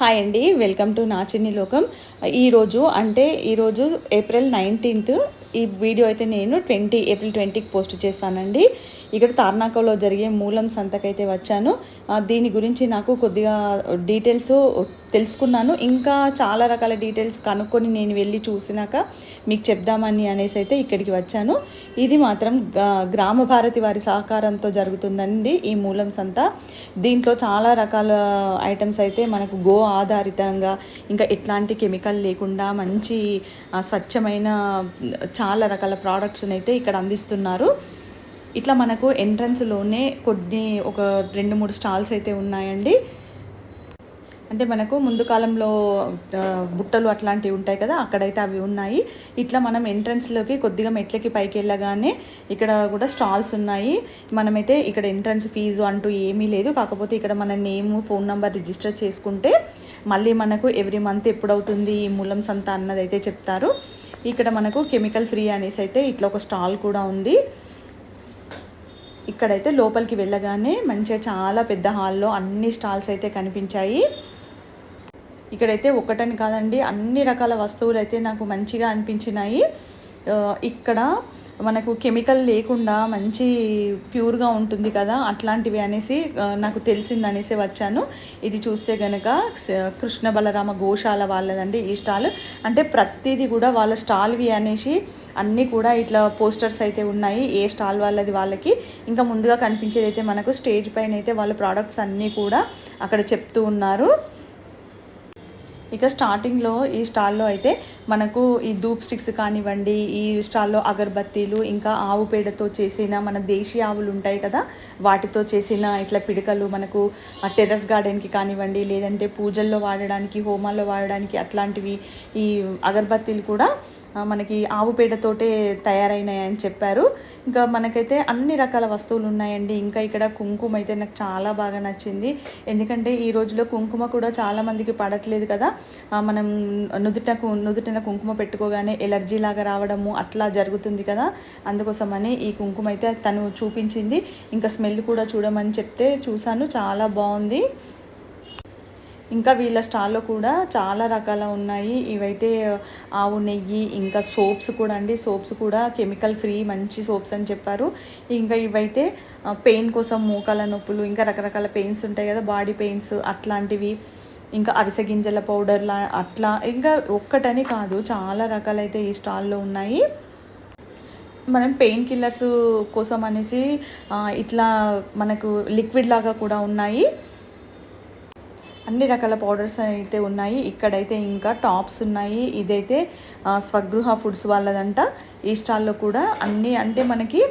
Hi అండి welcome to నా చిన్ని లోకం ఈరోజు అంటే ఈరోజు ఏప్రిల్ నైన్టీన్త్ ఈ వీడియో అయితే నేను ట్వంటీ ఏప్రిల్ ట్వంటీకి పోస్ట్ చేస్తానండి. ఇక్కడ తార్నాకలో జరిగే మూలం సంతకైతే వచ్చాను. దీని గురించి నాకు కొద్దిగా డీటెయిల్స్ తెలుసుకున్నాను. ఇంకా చాలా రకాల డీటెయిల్స్ కనుక్కొని నేను వెళ్ళి చూసినాక మీకు చెప్దామని అనేసి అయితే ఇక్కడికి వచ్చాను. ఇది మాత్రం గ్రామ భారతి వారి సహకారంతో జరుగుతుందండి ఈ మూలం సంత. దీంట్లో చాలా రకాల ఐటమ్స్ అయితే మనకు గో ఆధారితంగా ఇంకా ఎట్లాంటి కెమికల్ లేకుండా మంచి స్వచ్ఛమైన చాలా రకాల ప్రోడక్ట్స్ని అయితే ఇక్కడ అందిస్తున్నారు. ఇట్లా మనకు ఎంట్రన్స్లోనే కొన్ని ఒక రెండు మూడు స్టాల్స్ అయితే ఉన్నాయండి. అంటే మనకు ముందు కాలంలో బుట్టలు అట్లాంటివి ఉంటాయి కదా అక్కడైతే అవి ఉన్నాయి. ఇట్లా మనం ఎంట్రన్స్లోకి కొద్దిగా మెట్లకి పైకి వెళ్ళగానే ఇక్కడ కూడా స్టాల్స్ ఉన్నాయి. మనమైతే ఇక్కడ ఎంట్రన్స్ ఫీజు అంటూ ఏమీ లేదు. కాకపోతే ఇక్కడ మన నేమ్ ఫోన్ నెంబర్ రిజిస్టర్ చేసుకుంటే మళ్ళీ మనకు ఎవ్రీ మంత్ ఎప్పుడవుతుంది ఈ మూలం సంత అన్నది అయితే చెప్తారు. ఇక్కడ మనకు కెమికల్ ఫ్రీ అనేసి అయితే ఇట్లా ఒక స్టాల్ కూడా ఉంది. ఇక్కడైతే లోపలికి వెళ్ళగానే మంచిగా చాలా పెద్ద హాల్లో అన్ని స్టాల్స్ అయితే కనిపించాయి. ఇక్కడైతే ఒకటని కాదండి అన్ని రకాల వస్తువులు అయితే నాకు మంచిగా అనిపించినాయి. ఇక్కడ మనకు కెమికల్ లేకుండా మంచి ప్యూర్గా ఉంటుంది కదా అట్లాంటివి అనేసి నాకు తెలిసింది అనేసి వచ్చాను. ఇది చూస్తే గనక కృష్ణ బలరామ గోశాల వాళ్ళదండి ఈ స్టాల్. అంటే ప్రతిదీ కూడా వాళ్ళ స్టాల్వి అనేసి అన్నీ కూడా ఇట్లా పోస్టర్స్ అయితే ఉన్నాయి ఏ స్టాల్ వాళ్ళది వాళ్ళకి. ఇంకా ముందుగా కనిపించేది అయితే మనకు స్టేజ్ పైన అయితే వాళ్ళ ప్రోడక్ట్స్ అన్నీ కూడా అక్కడ చెప్తూ ఉన్నారు. ఇక స్టార్టింగ్లో ఈ స్టాల్లో అయితే మనకు ఈ ధూప్ స్టిక్స్ కానివ్వండి ఈ స్టాల్లో అగరబత్తీలు ఇంకా ఆవు పేడతో చేసిన మన దేశీ ఆవులు ఉంటాయి కదా వాటితో చేసిన ఇట్లా పిడకలు మనకు ఆ టెర్రస్ గార్డెన్కి కానివ్వండి లేదంటే పూజల్లో వాడడానికి హోమాల్లో వాడడానికి అట్లాంటివి ఈ అగరబత్తీలు కూడా మనకి ఆవు పేడతోటే తయారైనాయి అని చెప్పారు. ఇంకా మనకైతే అన్ని రకాల వస్తువులు ఉన్నాయండి. ఇంకా ఇక్కడ కుంకుమ అయితే నాకు చాలా బాగా నచ్చింది. ఎందుకంటే ఈ రోజులో కుంకుమ కూడా చాలామందికి పడట్లేదు కదా. మనం నుదుట నుదుటిన కుంకుమ పెట్టుకోగానే ఎలర్జీ లాగా రావడము అట్లా జరుగుతుంది కదా. అందుకోసమని ఈ కుంకుమ అయితే తను చూపించింది. ఇంకా స్మెల్ కూడా చూడమని చెప్తే చూశాను. చాలా బాగుంది. ఇంకా వీళ్ళ స్టాల్లో కూడా చాలా రకాల ఉన్నాయి. ఇవైతే ఆవు నెయ్యి ఇంకా సోప్స్ కూడా అండి. సోప్స్ కూడా కెమికల్ ఫ్రీ మంచి సోప్స్ అని చెప్పారు. ఇంకా ఇవైతే పెయిన్ కోసం మోకాల నొప్పులు ఇంకా రకరకాల పెయిన్స్ ఉంటాయి కదా బాడీ పెయిన్స్ అట్లాంటివి. ఇంకా అవిసె గింజల పౌడర్లా అట్లా ఇంకా ఒక్కటని కాదు చాలా రకాలైతే ఈ స్టాల్లో ఉన్నాయి. మనం పెయిన్ కిల్లర్స్ కోసం అనేసి ఇట్లా మనకు లిక్విడ్ లాగా కూడా ఉన్నాయి. అన్ని రకాల పౌడర్స్ అయితే ఉన్నాయి. ఇక్కడైతే ఇంకా టాప్స్ ఉన్నాయి. ఇదైతే స్వగృహ ఫుడ్స్ వాళ్ళదంట. ఈ స్టాల్లో కూడా అన్నీ అంటే మనకి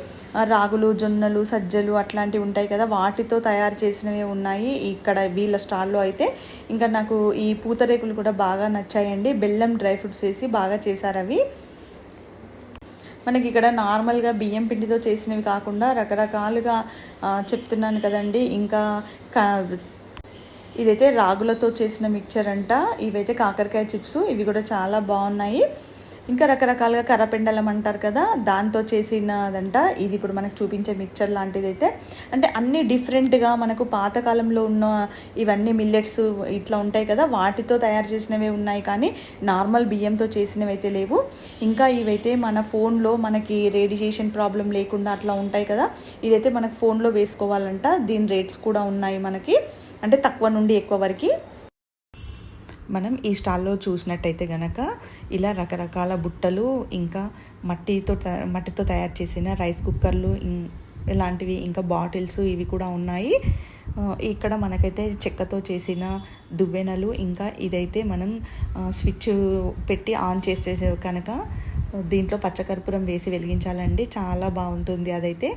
రాగులు జొన్నలు సజ్జలు అట్లాంటివి ఉంటాయి కదా. వాటితో తయారు చేసినవి ఉన్నాయి. ఇక్కడ వీళ్ళ స్టాల్లో అయితే ఇంకా నాకు ఈ పూతరేకులు కూడా బాగా నచ్చాయండి. బెల్లం డ్రై ఫ్రూట్స్ వేసి బాగా చేశారు అవి. మనకి ఇక్కడ నార్మల్గా బియ్యం పిండితో చేసినవి కాకుండా రకరకాలుగా చెప్తున్నాను కదండి. ఇంకా క- ఇదైతే రాగులతో చేసిన మిక్చర్ అంట. ఇవైతే కాకరకాయ చిప్స్. ఇవి కూడా చాలా బాగున్నాయి. ఇంకా రకరకాలుగా కర్రపెండలం అంటారు కదా దాంతో చేసినదంట. ఇది ఇప్పుడు మనకు చూపించే మిక్చర్ లాంటిది అయితే అంటే అన్ని డిఫరెంట్గా మనకు పాతకాలంలో ఉన్న ఇవన్నీ మిల్లెట్స్ ఇట్లా ఉంటాయి కదా వాటితో తయారు చేసినవే ఉన్నాయి కానీ నార్మల్ బియ్యంతో చేసినవి అయితే లేవు. ఇంకా ఇవైతే మన ఫోన్లో మనకి రేడియేషన్ ప్రాబ్లం లేకుండా అట్లా ఉంటాయి కదా ఇదైతే మనకు ఫోన్లో వేసుకోవాలంట. దీని రేట్స్ కూడా ఉన్నాయి మనకి. అంటే తక్కువ నుండి ఎక్కువ వరకు మనం ఈ స్టాల్లో చూసినట్టయితే గనక ఇలా రకరకాల బుట్టలు ఇంకా మట్టితో మట్టితో తయారు చేసిన రైస్ కుక్కర్లు ఇం- ఇలాంటివి ఇంకా బాటిల్స్ ఇవి కూడా ఉన్నాయి. ఇక్కడ మనకైతే చెక్కతో చేసిన దువ్వెనలు ఇంకా ఇదైతే మనం స్విచ్ పెట్టి ఆన్ చేసే కనుక దీంట్లో పచ్చకర్పూరం వేసి వెలిగించాలండి. చాలా బాగుంటుంది అదైతే.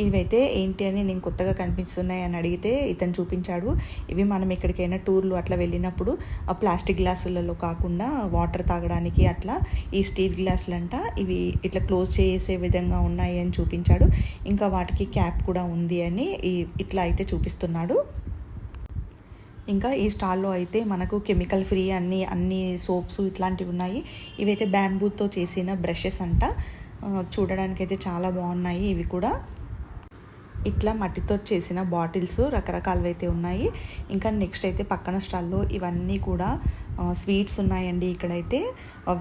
ఇవైతే ఏంటి అని నేను కొత్తగా కనిపిస్తున్నాయి అని అడిగితే ఇతను చూపించాడు. ఇవి మనం ఎక్కడికైనా టూర్లు అట్లా వెళ్ళినప్పుడు ఆ ప్లాస్టిక్ గ్లాసులలో కాకుండా వాటర్ తాగడానికి అట్లా ఈ స్టీల్ గ్లాసులు అంట ఇవి ఇట్లా క్లోజ్ చేసే విధంగా ఉన్నాయి అని చూపించాడు. ఇంకా వాటికి క్యాప్ కూడా ఉంది అని ఈ- ఇట్లా అయితే చూపిస్తున్నాడు. ఇంకా ఈ స్టాల్లో అయితే మనకు కెమికల్ ఫ్రీ అన్ని అన్ని సోప్స్ ఇట్లాంటివి ఉన్నాయి. ఇవైతే బ్యాంబూతో చేసిన బ్రషెస్ అంట. చూడడానికి చూడడానికైతే చాలా బాగున్నాయి ఇవి కూడా. ఇట్లా మట్టితో చేసిన బాటిల్స్ రకరకాలు అయితే ఉన్నాయి. ఇంకా నెక్స్ట్ అయితే పక్కన స్టాల్లో ఇవన్నీ కూడా స్వీట్స్ ఉన్నాయండి ఇక్కడైతే.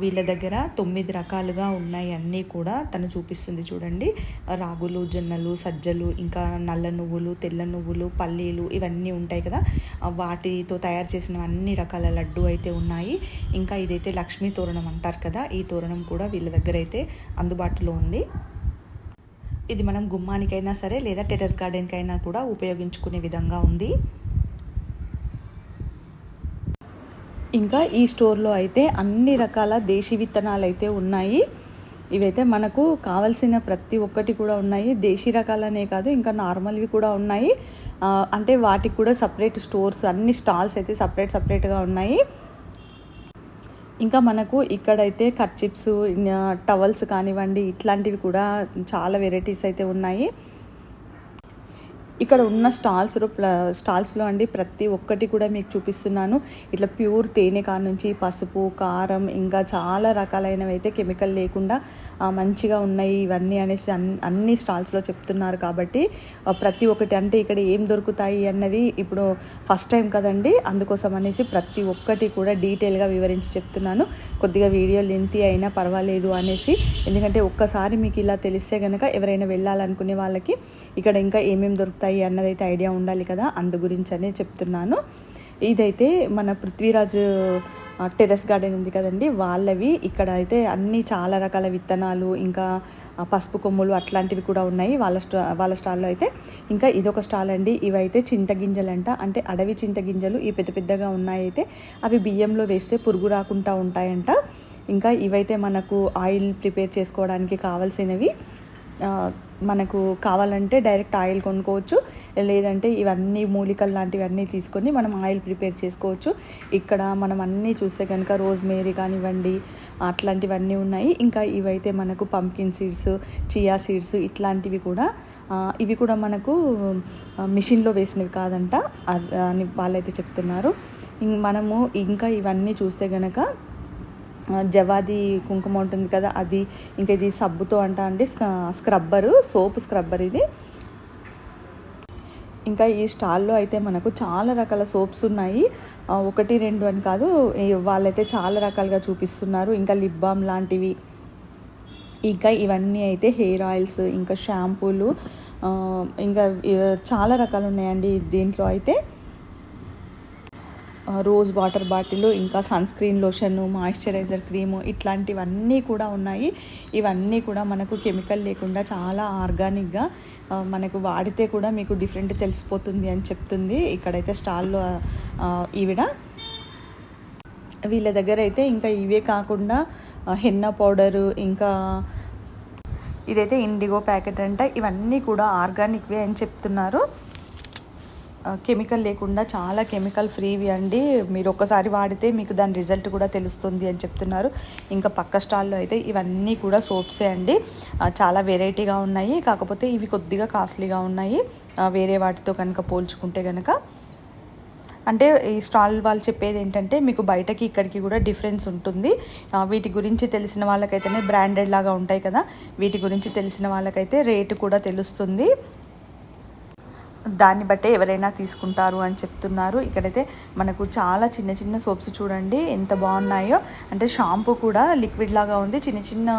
వీళ్ళ దగ్గర తొమ్మిది రకాలుగా ఉన్నాయి అన్నీ కూడా తను చూపిస్తుంది చూడండి. రాగులు జొన్నలు సజ్జలు ఇంకా నల్ల నువ్వులు తెల్ల నువ్వులు పల్లీలు ఇవన్నీ ఉంటాయి కదా. వాటితో తయారు చేసిన అన్ని రకాల లడ్డు అయితే ఉన్నాయి. ఇంకా ఇదైతే లక్ష్మీ తోరణం అంటారు కదా ఈ తోరణం కూడా వీళ్ళ దగ్గర అయితే అందుబాటులో ఉంది. ఇది మనం గుమ్మానికైనా సరే లేదా టెరెస్ గార్డెన్కైనా కూడా ఉపయోగించుకునే విధంగా ఉంది. ఇంకా ఈ స్టోర్లో అయితే అన్ని రకాల దేశీ విత్తనాలు అయితే ఉన్నాయి. ఇవైతే మనకు కావలసిన ప్రతి ఒక్కటి కూడా ఉన్నాయి. దేశీ రకాలనే కాదు ఇంకా నార్మల్వి కూడా ఉన్నాయి. అంటే వాటికి కూడా సపరేట్ స్టోర్స్ అన్ని స్టాల్స్ అయితే సపరేట్ సపరేట్గా ఉన్నాయి. ఇంకా మనకు ఇక్కడైతే కర్చిప్స్ టవల్స్ కానివ్వండి ఇట్లాంటివి కూడా చాలా వెరైటీస్ అయితే ఉన్నాయి. ఇక్కడ ఉన్న స్టాల్స్ స్టాల్స్లో అండి ప్రతి ఒక్కటి కూడా మీకు చూపిస్తున్నాను. ఇట్లా ప్యూర్ తేనె కాడ నుంచి పసుపు కారం ఇంకా చాలా రకాలైనవి అయితే కెమికల్ లేకుండా మంచిగా ఉన్నాయి ఇవన్నీ అనేసి అన్- అన్ని స్టాల్స్లో చెప్తున్నారు కాబట్టి ప్రతి ఒక్కటి అంటే ఇక్కడ ఏం దొరుకుతాయి అన్నది ఇప్పుడు ఫస్ట్ టైం కదండి. అందుకోసం అనేసి ప్రతి ఒక్కటి కూడా డీటెయిల్గా వివరించి చెప్తున్నాను. కొద్దిగా వీడియో లెంతి అయినా పర్వాలేదు అనేసి ఎందుకంటే ఒక్కసారి మీకు ఇలా తెలిస్తే కనుక ఎవరైనా వెళ్ళాలనుకునే వాళ్ళకి ఇక్కడ ఇంకా ఏమేమి దొరుకుతాయి అన్నదైతే ఐడియా ఉండాలి కదా అందు గురించి అనే చెప్తున్నాను. ఇదైతే మన పృథ్వీరాజ్ టెరెస్ టెర్రస్ గార్డెన్ ఉంది కదండి వాళ్ళవి. ఇక్కడ అయితే అన్ని చాలా రకాల విత్తనాలు ఇంకా పసుపు కొమ్ములు అట్లాంటివి కూడా ఉన్నాయి వాళ్ళ స్టా వాళ్ళ స్టాల్లో అయితే. ఇంకా ఇదొక స్టాల్ అండి ఇవైతే చింతగింజలు అంట అంటే అడవి చింతగింజలు ఈ పెద్ద పెద్దగా ఉన్నాయి అయితే అవి బియ్యంలో వేస్తే పురుగు రాకుండా ఉంటాయంట. ఇంకా ఇవైతే మనకు ఆయిల్ ప్రిపేర్ చేసుకోవడానికి కావాల్సినవి మనకు కావాలంటే డైరెక్ట్ ఆయిల్ కొనుక్కోవచ్చు. లేదంటే ఇవన్నీ మూలికలు లాంటివి అన్నీ తీసుకొని మనం ఆయిల్ ప్రిపేర్ చేసుకోవచ్చు. ఇక్కడ మనం అన్నీ చూస్తే కనుక రోజ్మేరీ కానివ్వండి అట్లాంటివన్నీ ఉన్నాయి. ఇంకా ఇవైతే మనకు పంకిన్ సీడ్స్ చియా సీడ్స్ ఇట్లాంటివి కూడా ఇవి కూడా మనకు మిషన్లో వేసినవి కాదంట. అని వాళ్ళైతే చెప్తున్నారు. మనము ఇంకా ఇవన్నీ చూస్తే కనుక జవాది కుంకుమ ఉంటుంది కదా అది ఇంకా ఇది సబ్బుతో అంట అండి స్క్రబ్బరు సోప్ స్క్రబ్బర్ ఇది. ఇంకా ఈ స్టాల్లో అయితే మనకు చాలా రకాల సోప్స్ ఉన్నాయి. ఒకటి రెండు అని కాదు వాళ్ళైతే చాలా రకాలుగా చూపిస్తున్నారు. ఇంకా లిప్ బామ్ లాంటివి. ఇంకా ఇవన్నీ అయితే హెయిర్ ఆయిల్స్ ఇంకా షాంపూలు ఇంకా చాలా రకాలు ఉన్నాయండి దీంట్లో అయితే. రోజ్ వాటర్ బాటిల్ ఇంకా sunscreen lotion moisturiser cream ఇట్లాంటివన్నీ కూడా ఉన్నాయి. ఇవన్నీ కూడా మనకు కెమికల్ లేకుండా చాలా ఆర్గానిక్గా మనకు వాడితే కూడా మీకు డిఫరెంట్ తెలిసిపోతుంది అని చెప్తుంది. ఇక్కడైతే స్టాల్లో ఈవిడ. వీళ్ళ దగ్గర అయితే ఇంకా ఇవే కాకుండా హెన్న పౌడరు ఇంకా ఇదైతే ఇండిగో ప్యాకెట్ అంట. ఇవన్నీ కూడా ఆర్గానిక్వే అని చెప్తున్నారు. కెమికల్ లేకుండా చాలా కెమికల్ ఫ్రీవి అండి. మీరు ఒక్కసారి వాడితే మీకు దాని రిజల్ట్ కూడా తెలుస్తుంది అని చెప్తున్నారు. ఇంకా పక్క స్టాల్లో అయితే ఇవన్నీ కూడా సోప్సే అండి. చాలా వెరైటీగా ఉన్నాయి. కాకపోతే ఇవి కొద్దిగా కాస్ట్లీగా ఉన్నాయి. వేరే వాటితో కనుక పోల్చుకుంటే కనుక అంటే ఈ స్టాల్ వాళ్ళు చెప్పేది ఏంటంటే మీకు బయటకి ఇక్కడికి కూడా డిఫరెన్స్ ఉంటుంది. వీటి గురించి తెలిసిన వాళ్ళకైతేనే బ్రాండెడ్ లాగా ఉంటాయి కదా. వీటి గురించి తెలిసిన వాళ్ళకైతే రేటు కూడా తెలుస్తుంది. దాన్ని బట్టే ఎవరైనా తీసుకుంటారు అని చెప్తున్నారు. ఇక్కడైతే మనకు చాలా చిన్న చిన్న సోప్స్ చూడండి ఎంత బాగున్నాయో. అంటే షాంపూ కూడా లిక్విడ్ లాగా ఉంది. చిన్న చిన్న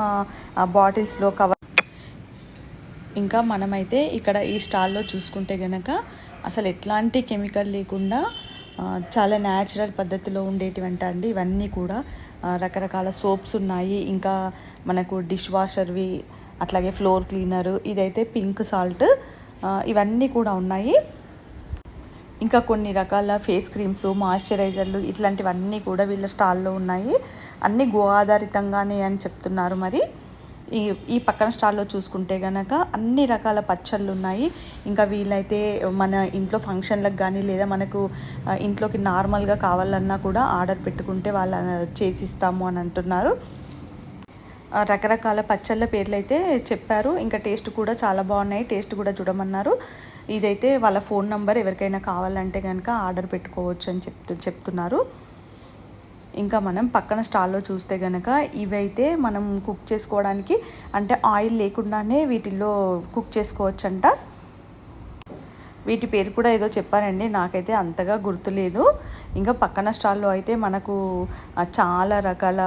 బాటిల్స్లో కవర్. ఇంకా మనమైతే ఇక్కడ ఈ స్టాల్లో చూసుకుంటే గనక అసలు ఎట్లాంటి కెమికల్ లేకుండా చాలా న్యాచురల్ పద్ధతిలో ఉండేటివంట అండి. ఇవన్నీ కూడా రకరకాల సోప్స్ ఉన్నాయి. ఇంకా మనకు డిష్ వాషర్వి అట్లాగే ఫ్లోర్ క్లీనరు ఇదైతే పింక్ సాల్ట్ ఇవన్నీ కూడా ఉన్నాయి. ఇంకా కొన్ని రకాల ఫేస్ క్రీమ్స్ మాయిశ్చరైజర్లు ఇట్లాంటివన్నీ కూడా వీళ్ళ స్టాల్లో ఉన్నాయి. అన్నీ గో ఆధారితంగానే అని చెప్తున్నారు మరి. ఈ ఈ పక్కన స్టాల్లో చూసుకుంటే కనుక అన్ని రకాల పచ్చళ్ళు ఉన్నాయి. ఇంకా వీళ్ళైతే మన ఇంట్లో ఫంక్షన్లకు కానీ లేదా మనకు ఇంట్లోకి నార్మల్గా కావాలన్నా కూడా ఆర్డర్ పెట్టుకుంటే వాళ్ళ చేసిస్తాము అని అంటున్నారు. రకరకాల పచ్చళ్ళ పేర్లు అయితే చెప్పారు. ఇంకా టేస్ట్ కూడా చాలా బాగున్నాయి. టేస్ట్ కూడా చూడమన్నారు. ఇదైతే వాళ్ళ ఫోన్ నంబర్ ఎవరికైనా కావాలంటే కనుక ఆర్డర్ పెట్టుకోవచ్చు అని చెప్తూ చెప్తున్నారు. ఇంకా మనం పక్కన స్టాల్లో చూస్తే కనుక ఇవైతే మనం కుక్ చేసుకోవడానికి అంటే ఆయిల్ లేకుండానే వీటిల్లో కుక్ చేసుకోవచ్చు అంట వీటి పేరు కూడా ఏదో చెప్పారండి. నాకైతే అంతగా గుర్తులేదు. ఇంకా పక్కన స్టాల్లో అయితే మనకు చాలా రకాల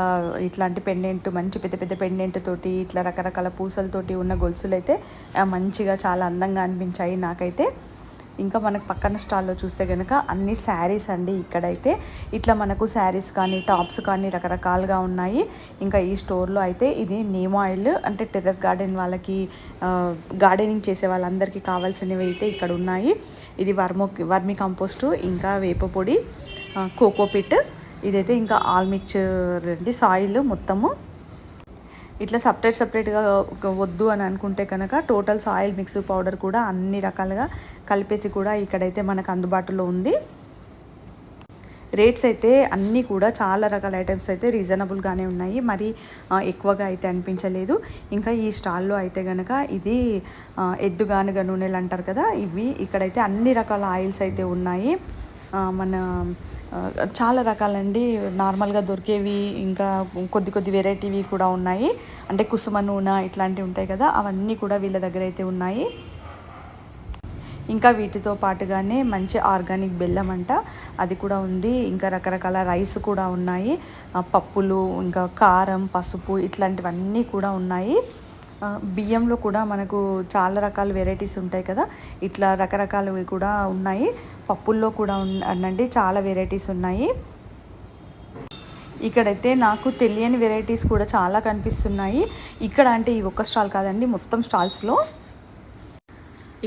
ఇట్లాంటి పెండెంట్ మంచి పెద్ద పెద్ద పెండెంట్ తోటి ఇట్లా రకరకాల పూసలతోటి ఉన్న గొలుసులు అయితే మంచిగా చాలా అందంగా అనిపించాయి నాకైతే. ఇంకా మనకు పక్కన స్టాల్లో చూస్తే కనుక అన్ని శారీస్ అండి ఇక్కడైతే. ఇట్లా మనకు శారీస్ కానీ టాప్స్ కానీ రకరకాలుగా ఉన్నాయి. ఇంకా ఈ స్టోర్లో అయితే ఇది నీమ్ ఆయిల్ అంటే టెర్రస్ గార్డెన్ వాళ్ళకి గార్డెనింగ్ చేసే వాళ్ళందరికీ కావాల్సినవి అయితే ఇక్కడ ఉన్నాయి. ఇది వర్మో వర్మి కంపోస్టు ఇంకా వేప పొడి. కోకోపిట్ ఇదైతే ఇంకా ఆల్ మిక్చర్ అండి. సాయిల్ మొత్తము. ఇట్లా సపరేట్ సపరేట్గా వద్దు అని అనుకుంటే కనుక టోటల్ సాయిల్ మిక్స్ పౌడర్ కూడా అన్ని రకాలుగా కలిపేసి కూడా ఇక్కడైతే మనకు అందుబాటులో ఉంది. రేట్స్ అయితే అన్నీ కూడా చాలా రకాల ఐటమ్స్ అయితే రీజనబుల్గానే ఉన్నాయి. మరి ఎక్కువగా అయితే అనిపించలేదు. ఇంకా ఈ స్టాల్లో అయితే కనుక ఇది ఎద్దుగానుగ నూనెలు అంటారు కదా ఇవి ఇక్కడైతే అన్ని రకాల ఆయిల్స్ అయితే ఉన్నాయి. మన చాలా రకాలండి. నార్మల్గా దొరికేవి ఇంకా కొద్ది కొద్ది వెరైటీవి కూడా ఉన్నాయి. అంటే కుసుమ నూనె ఇట్లాంటివి ఉంటాయి కదా అవన్నీ కూడా వీళ్ళ దగ్గర అయితే ఉన్నాయి. ఇంకా వీటితో పాటుగానే మంచి ఆర్గానిక్ బెల్లం అంట అది కూడా ఉంది. ఇంకా రకరకాల రైస్ కూడా ఉన్నాయి. పప్పులు ఇంకా కారం పసుపు ఇట్లాంటివన్నీ కూడా ఉన్నాయి. బియ్యంలో కూడా మనకు చాలా రకాల వెరైటీస్ ఉంటాయి కదా ఇట్లా రకరకాలవి కూడా ఉన్నాయి. పప్పుల్లో కూడా ఉండండి చాలా వెరైటీస్ ఉన్నాయి. ఇక్కడైతే నాకు తెలియని వెరైటీస్ కూడా చాలా కనిపిస్తున్నాయి. ఇక్కడ అంటే ఈ ఒక్క స్టాల్ కాదండి మొత్తం స్టాల్స్లో.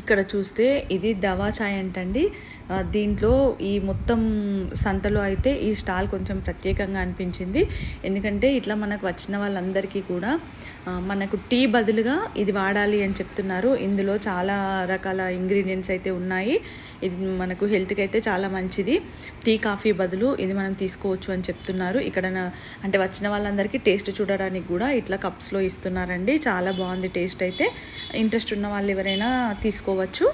ఇక్కడ చూస్తే ఇది దవా చాయ్ అంటండి. దీంట్లో ఈ మొత్తం సంతలో అయితే ఈ స్టాల్ కొంచెం ప్రత్యేకంగా అనిపించింది. ఎందుకంటే ఇట్లా మనకు వచ్చిన వాళ్ళందరికీ కూడా మనకు టీ బదులుగా ఇది వాడాలి అని చెప్తున్నారు. ఇందులో చాలా రకాల ఇంగ్రీడియంట్స్ అయితే ఉన్నాయి. ఇది మనకు హెల్త్కి అయితే చాలా మంచిది. టీ కాఫీ బదులు ఇది మనం తీసుకోవచ్చు అని చెప్తున్నారు. ఇక్కడ అంటే వచ్చిన వాళ్ళందరికీ టేస్ట్ చూడడానికి కూడా ఇట్లా కప్స్లో ఇస్తున్నారండి. చాలా బాగుంది టేస్ట్ అయితే. ఇంట్రెస్ట్ ఉన్న వాళ్ళు ఎవరైనా తీసుకోవచ్చు.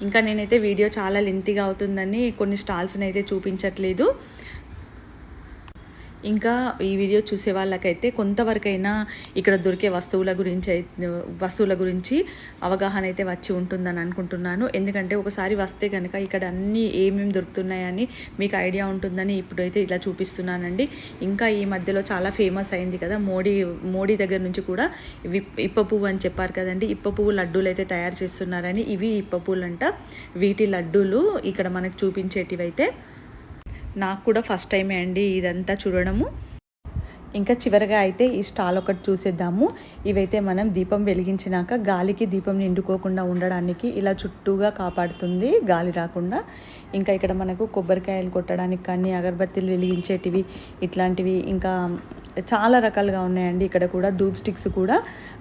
ఇంకా నేనైతే వీడియో చాలా లెంతీగా అవుతుందని కొన్ని స్టాల్స్ని అయితే చూపించట్లేదు. ఇంకా ఈ వీడియో చూసే వాళ్ళకైతే కొంతవరకైనా ఇక్కడ దొరికే వస్తువుల గురించి అయితే వస్తువుల గురించి అవగాహన అయితే వచ్చి ఉంటుందని అనుకుంటున్నాను. ఎందుకంటే ఒకసారి వస్తే కనుక ఇక్కడ అన్నీ ఏమేమి దొరుకుతున్నాయని మీకు ఐడియా ఉంటుందని ఇప్పుడైతే ఇలా చూపిస్తున్నానండి. ఇంకా ఈ మధ్యలో చాలా ఫేమస్ అయింది కదా మోడీ మోడీ దగ్గర నుంచి కూడా ఇవి ఇప్ప పువ్వు అని చెప్పారు కదండి. ఇప్ప పువ్వు లడ్డూలు అయితే తయారు చేస్తున్నారని ఇవి ఇప్ప పువ్వులు వీటి లడ్డూలు ఇక్కడ మనకు చూపించేటివి అయితే నాకు కూడా ఫస్ట్ టైమే అండి ఇదంతా చూడడము. ఇంకా చివరగా అయితే ఈ స్టాల్ ఒకటి చూసేద్దాము. ఇవైతే మనం దీపం వెలిగించినాక గాలికి దీపం నిండుకోకుండా ఉండడానికి ఇలా చుట్టూగా కాపాడుతుంది గాలి రాకుండా. ఇంకా ఇక్కడ మనకు కొబ్బరికాయలు కొట్టడానికి కానీ అగరబత్తీలు వెలిగించేటివి ఇట్లాంటివి ఇంకా చాలా రకాలుగా ఉన్నాయండి. ఇక్కడ కూడా ధూప్ స్టిక్స్ కూడా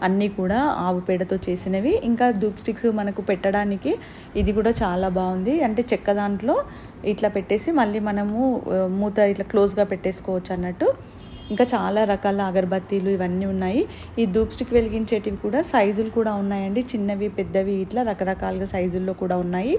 అన్నీ కూడా ఆవు పేడతో చేసినవి. ఇంకా ధూప్ స్టిక్స్ మనకు పెట్టడానికి ఇది కూడా చాలా బాగుంది. అంటే చెక్క దాంట్లో ఇట్లా పెట్టేసి మళ్ళీ మనము మూత ఇట్లా క్లోజ్గా పెట్టేసుకోవచ్చు అన్నట్టు. ఇంకా చాలా రకాల అగరబత్తీలు ఇవన్నీ ఉన్నాయి. ఈ ధూప్ స్టిక్ వెలిగించేటివి కూడా సైజులు కూడా ఉన్నాయండి. చిన్నవి పెద్దవి ఇట్లా రకరకాలుగా సైజుల్లో కూడా ఉన్నాయి.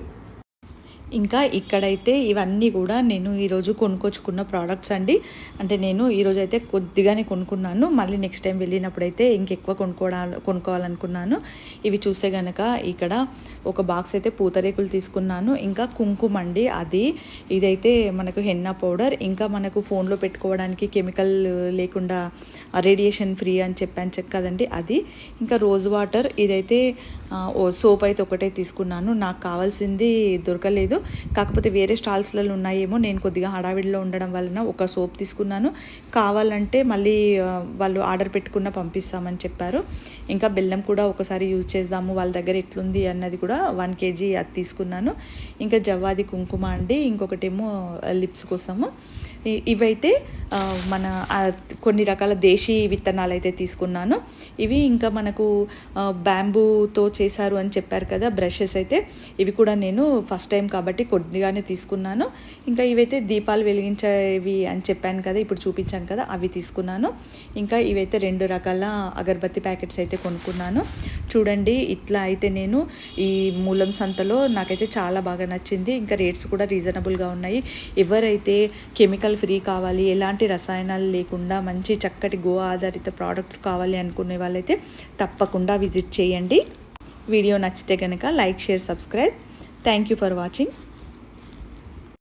ఇంకా ఇక్కడైతే ఇవన్నీ కూడా నేను ఈరోజు కొనుక్కొచ్చుకున్న ప్రోడక్ట్స్ అండి. అంటే నేను ఈరోజు అయితే కొద్దిగానే కొనుక్కున్నాను. మళ్ళీ నెక్స్ట్ టైం వెళ్ళినప్పుడైతే ఇంకెక్కువ కొనుక్కోవడా కొనుక్కోవాలనుకున్నాను. ఇవి చూస్తే గనక ఇక్కడ ఒక బాక్స్ అయితే పూతరేకులు తీసుకున్నాను. ఇంకా కుంకుమ అండి అది. ఇదైతే మనకు హెన్నా పౌడర్ ఇంకా మనకు ఫోన్లో పెట్టుకోవడానికి కెమికల్ లేకుండా రేడియేషన్ ఫ్రీ అని చెప్పాను చెక్ కదండి అది. ఇంకా రోజ్ వాటర్ ఇదైతే ఓ సోప్ అయితే ఒకటే తీసుకున్నాను. నాకు కావాల్సింది దొరకలేదు. కాకపోతే వేరే స్టాల్స్లలో ఉన్నాయేమో. నేను కొద్దిగా హడావిడిలో ఉండడం వలన ఒక సోప్ తీసుకున్నాను. కావాలంటే మళ్ళీ వాళ్ళు ఆర్డర్ పెట్టుకున్న పంపిస్తామని చెప్పారు. ఇంకా బెల్లం కూడా ఒకసారి యూజ్ చేద్దాము. వాళ్ళ దగ్గర ఎట్లుంది అన్నది కూడా వన్ కేజీ అది తీసుకున్నాను. ఇంకా జవ్వాది కుంకుమ అండి. ఇంకొకటేమో లిప్స్ కోసము. ఇవైతే మన కొన్ని రకాల దేశీ విత్తనాలు అయితే తీసుకున్నాను. ఇవి ఇంకా మనకు బ్యాంబూతో చేశారు అని చెప్పారు కదా బ్రషెస్ అయితే. ఇవి కూడా నేను ఫస్ట్ టైం కాబట్టి కొద్దిగానే తీసుకున్నాను. ఇంకా ఇవైతే దీపాలు వెలిగించేవి అని చెప్పాను కదా ఇప్పుడు చూపించాను కదా అవి తీసుకున్నాను. ఇంకా ఇవైతే రెండు రకాల అగరబత్తి ప్యాకెట్స్ అయితే కొనుక్కున్నాను. చూడండి ఇట్లా అయితే నేను ఈ మూలం సంతలో నాకైతే చాలా బాగా నచ్చింది. ఇంకా రేట్స్ కూడా రీజనబుల్గా ఉన్నాయి. ఎవరైతే కెమికల్ కెమికల్ ఫ్రీ కావాలి ఎలాంటి రసాయనాలు లేకుండా మంచి చక్కటి గో ఆధారిత ప్రోడక్ట్స్ కావాలి అనుకునే వాళ్ళైతే తప్పకుండా విజిట్ చేయండి. వీడియో నచ్చితే కనుక like share subscribe thank you for watching